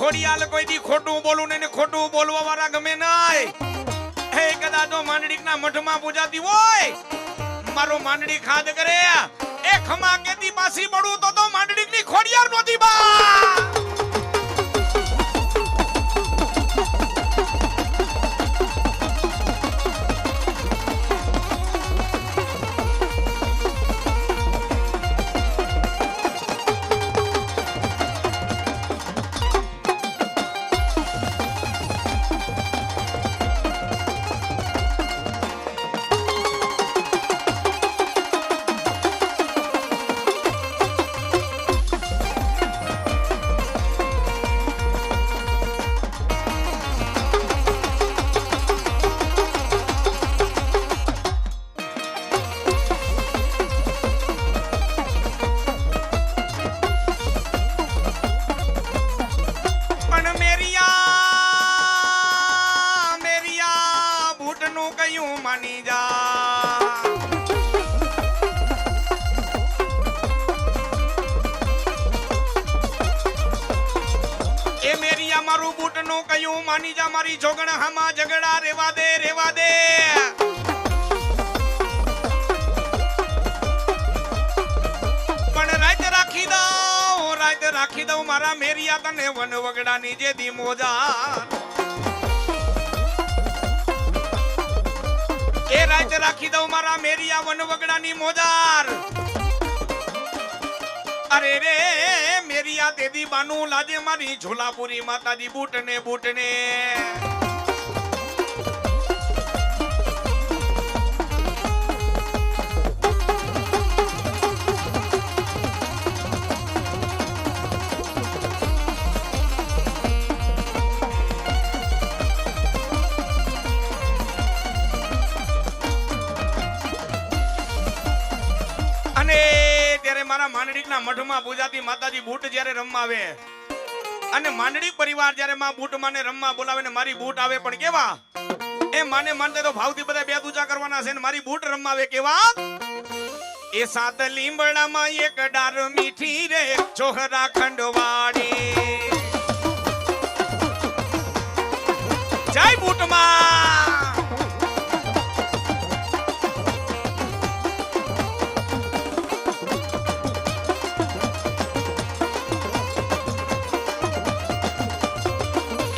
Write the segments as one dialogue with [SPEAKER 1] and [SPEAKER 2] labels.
[SPEAKER 1] ખોડિયાલ કોઈ દી ખોટું બોલું ને ખોટું બોલવા વાળા ગમે નહીં. હે, કદાચ જો માંડળીકના મઠમાં પૂજાતી હોય. મારો માંડડી ખાદ કરે. એ ખમા કેતી પાસી પડું તો તો માંડળીકની ખોડિયાર નોતી બા. મારું બૂટનું કયું માની જા, મારી જોગણ હામાં ઝઘડા, રેવા દે રેવા દે. પણ રાત રાખી દઉં રાત રાખી દઉં મારા મેરિયા તને વન વગડાની જે દી એ રાત રાખી દઉં મારા મેરિયા વન વગડાની મોજાર. અરે રે મેરિયા દેદી બાનું લાજે મારી ઝોલાપુરી માતાજી બૂટને બૂટને. અને ત્યારે માંડળીકના મઠમાં પૂજાતી માતાજી બૂટ જ્યારે રમવા આવે, અને માંડળી પરિવાર જ્યારે માં બૂટ માને રમવા બોલાવે ને મારી બૂટ આવે, પણ કેવા? એ માને માનતે તો ભાવથી બધા બે પૂજા કરવાના છે ને મારી બૂટ રમવા આવે કેવા? એ સાત લીંબડામાં એક ડાર મીઠી રે, ચોહરા ખંડવાડી જય બૂટમાં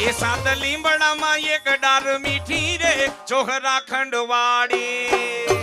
[SPEAKER 1] એ સાત લીંબડામાં એક ડાર મીઠી રે ચોહરા ખંડવાડી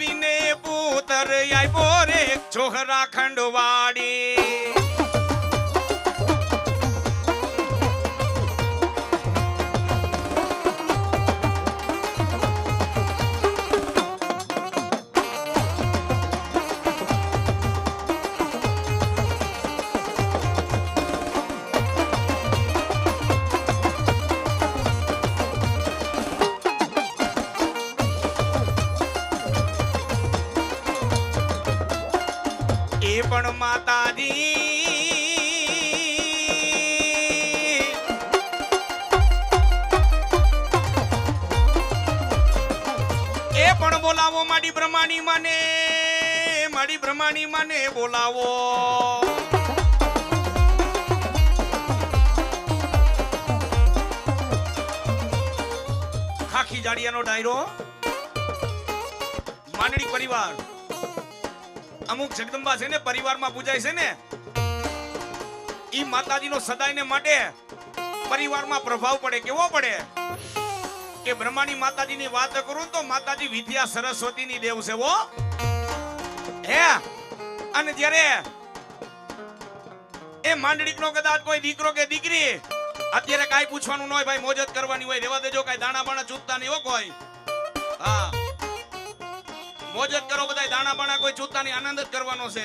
[SPEAKER 1] માએ પૂતર આવ્યો રે છોહરા ખંડવાડી. પણ માતાજી. એ પણ બોલાવો માડી બ્રહ્માણી માને, માડી બ્રહ્માણી માને બોલાવો. ખાખી જાડિયાનો ડાયરો, માંડળી પરિવાર. અમુક જગદંબા છે ને, પરિવારમાં પૂજાય છે ને, ઈ માતાજીનો સદાયને માટે પરિવારમાં પ્રભાવ પડે કેવો પડે? કે બ્રહ્માની માતાજીની વાત કરું તો માતાજી વિદ્યા સરસ્વતીની દેવ છે વો હે? અને જ્યારે એ માંડળીકનો કદાચ કોઈ દીકરો કે દીકરી, અત્યારે કાઈ પૂછવાનું ન હોય ભાઈ, મોજત કરવાની હોય, રેવા દેજો, કાઈ દાણા બાણા ચૂકતા નહીં હો હા. મોજ જ કરો બધા દાણા બાણા કોઈ ચૂતા આનંદ જ કરવાનો છે.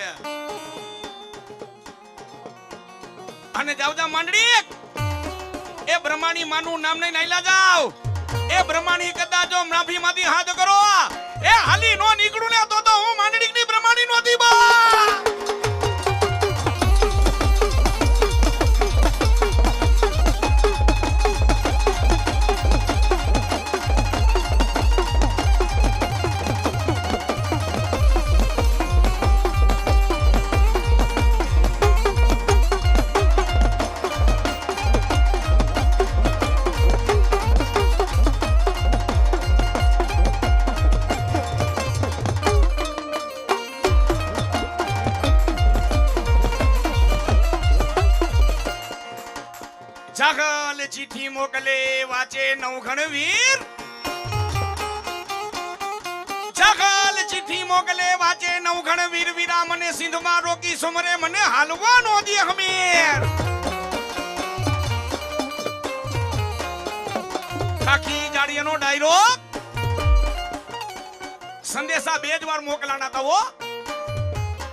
[SPEAKER 1] અને જાવ જાવ માંડડી એ બ્રહ્માણી માનું નામ નહીં નાઈલા જાવ. એ બ્રહ્માણી કદાચ જો માફી માંથી હાથ કરો. એ હાલી નો નીકળું ને તો તો હું માંડડી ની બ્રહ્માણી નોતી બા. મોકલે વાચે નવઘણ વીર. જગલ ચિઠ્ઠી મોકલે, વાચે નવઘણ વીર. વીરા મને સિંધમાં રોકી સુમરે, મને હાલવા નો દે હમીર. ખાખી જાડિયાનો ડાયરો સંદેશા બે જ વાર મોકલાના તવો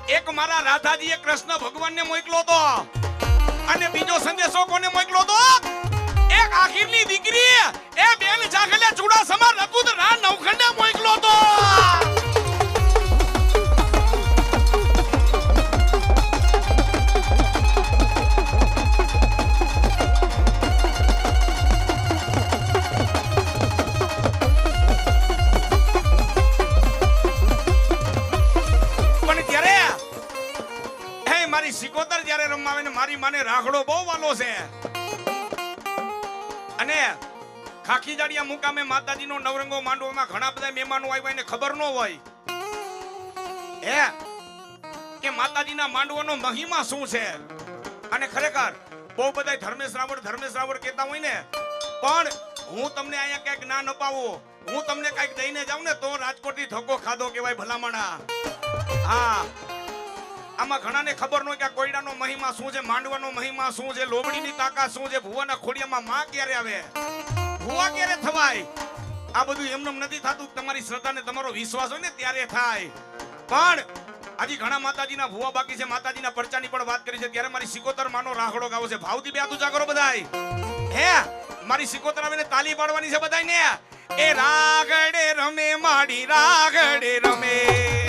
[SPEAKER 1] એક મારા રાધાજીએ કૃષ્ણ ભગવાનને મોકલો તો. અને બીજો સંદેશો કોને મોકલો તો? આખીરની દીકરી, એ બેન જાગલે ચૂડાસમા રકુદ રા નવખંડે મોકલો તો. મારી સિકોતર જ્યારે રમવા આવે ને મારી માને રાખડો બહુ વાલો છે. અને ખાખી જાડિયા મુકામે માતાજીનો નવરંગો માંડવામાં ઘણા બધા મહેમાનો આવ્યા એને ખબર ન હોય. હે? કે માતાજીના માંડવાનો મહિમા શું છે? અને ખરેખર બહુ બધા ધર્મેશ રાવળ ધર્મેશ રાવળ કહેતા હોય ને, પણ હું તમને અહીંયા ક્યાંક ના નપાવું. હું તમને કંઈક દઈને જાઉં ને તો રાજકોટથી ધક્કો ખાધો કહેવાય ભલામણા. હા. આમાં ઘણાને ખબર ન કે આ કોયડાનો મહિમા શું છે, માંડવાનો મહિમા શું છે, લોબડીની તાકાત શું છે, ભુવાના ખોડિયામાં માં ક્યારે આવે? ભુવા ક્યારે થવાય? આ બધું એમનેમ નથી થતું તમારી શ્રદ્ધા ને તમારો વિશ્વાસ હોય ને ત્યારે થાય. પણ આજે ઘણા માતાજીના ભુવા બાકી છે, માતાજીના પરચાની પણ વાત કરી છે, ત્યારે મારી સિકોતર માનો રાહડો ગાવો છે. ભાવથી બે હાથ જાગરો બધાય. હે, મારી સિકોતર આવીને તાલી પાડવાની છે બધાયને? એ રાગડે રમે, માડી રાગડે રમે.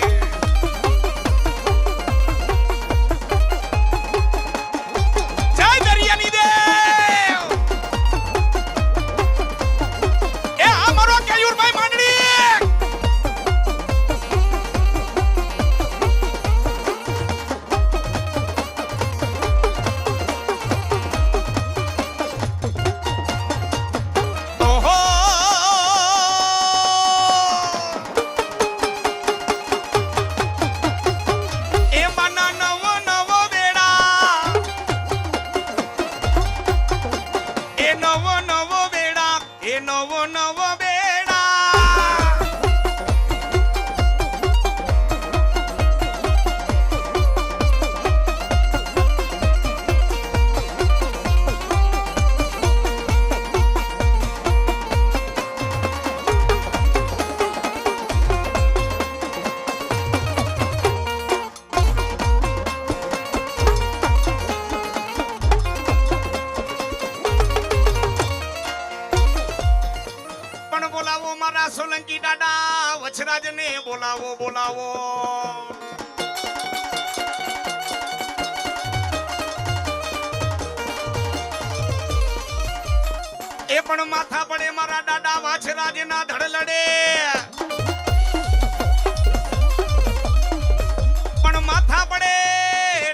[SPEAKER 1] બોલાવો એ પણ માથા પડે મારા દાદા વાછરાજના ધડ લડે. પણ માથા પડે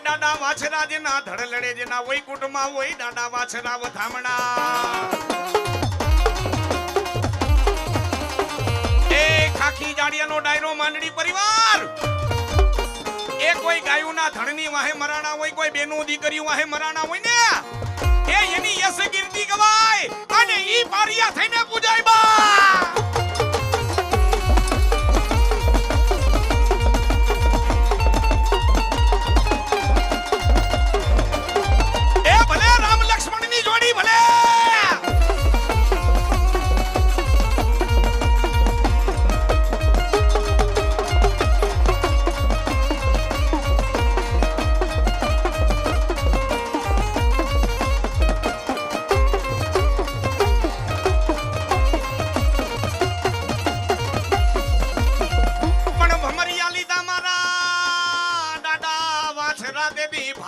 [SPEAKER 1] દાદા વાછરાજના ધડ લડે, જેના વૈકુંઠમાં હોય દાદા વાછરા વધામણા ખાખી ડાયરો માંડડી પરિવાર. એ કોઈ ગાયુના ધણની વાહે મરાણા હોય, કોઈ બેનું દીકરી વાહે મરાણા હોય ને. એ એની યશ કીર્તિ ગવાય અને ઈ પારિયા થઈને પૂજાય બા.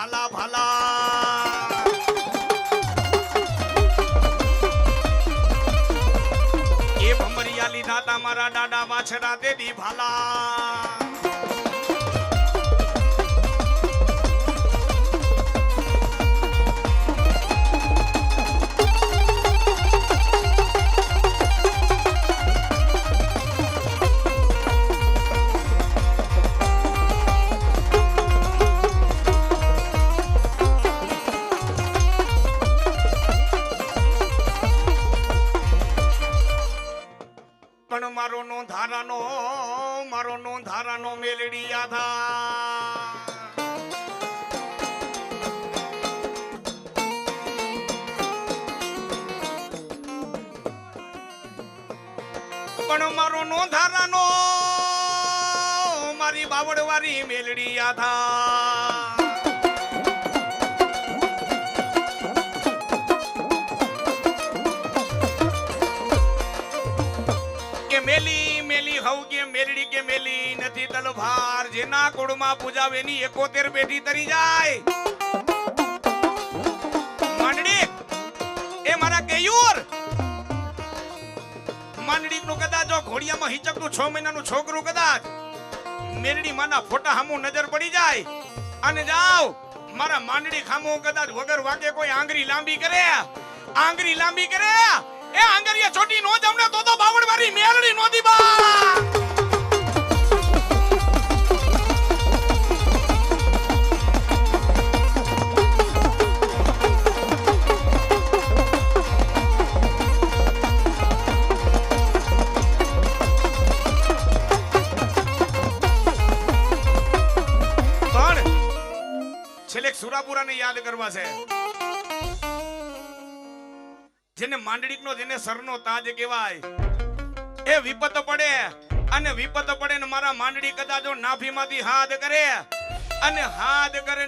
[SPEAKER 1] ભાલા ભાલા એ ભમરિયાલી દાદા મારા દાદા વાછડા દેદી ભાલા મારો નો મેલડી આધા પણ મારો નો ધારાનો મારી બાવડવારી મેલડી આધા તલભાર જેના કોડમાં પૂજાવે એની એકોતેર પેઢી તરી જાય. માંડડી એ મારા કેયુર. માંડડી નું કદાચ જો ઘોડિયામાં હિચકનું છ મહિનાનું છોકરું કદાચ મેરડી માના ફોટા હામું નજર પડી જાય. અને જાઓ મારા માંડડી ખામું કદાચ વગર વાગે કોઈ આંગળી લાંબી કરે. આંગળી લાંબી કરે. એ આંગરીએ છોટી નો જમણે તો તો બાવળ મારી મેરડી નો દીબા સુરાપુરાને યાદ કરવા છે. જેને માંડળીકનો, જેને સરનો તાજ કહેવાય, એ વિપત પડે અને વિપત પડે ને મારા માંડળી કદાચ જો નાભીમાંથી હાથ કરે અને હાથ કરે